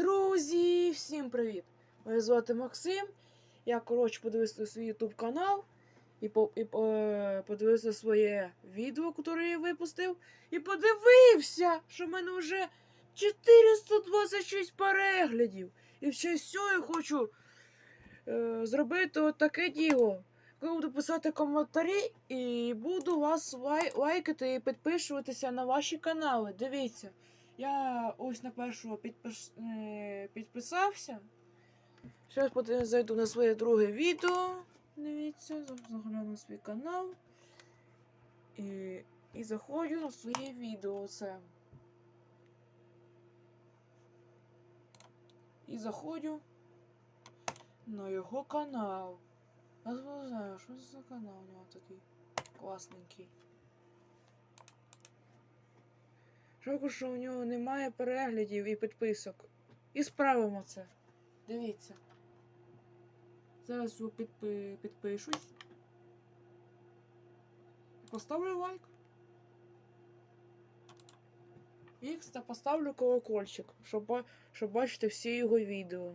Друзі, всім привіт! Мене звати Максим. Я, коротше, подивився свій YouTube канал і, по, і е, подивився своє відео, яке я випустив. І подивився, що в мене вже 426 переглядів. І в честь цього я хочу е, зробити таке діло. Я буду писати коментарі і буду вас лай- лайкати і підписуватися на ваші канали. Дивіться. Я ось на першого підпис... е, підписався. Зараз потім зайду на своє друге відео. Дивіться, загляну на свій канал. І, і заходжу на своє відео це. І заходжу на його канал. Я не знаю, що це за канал у нього такий класненький. Жалко, що у нього немає переглядів і підписок. І справимо це. Дивіться. Зараз підпи... підпишусь. Поставлю лайк. І та поставлю колокольчик, щоб, щоб бачити всі його відео.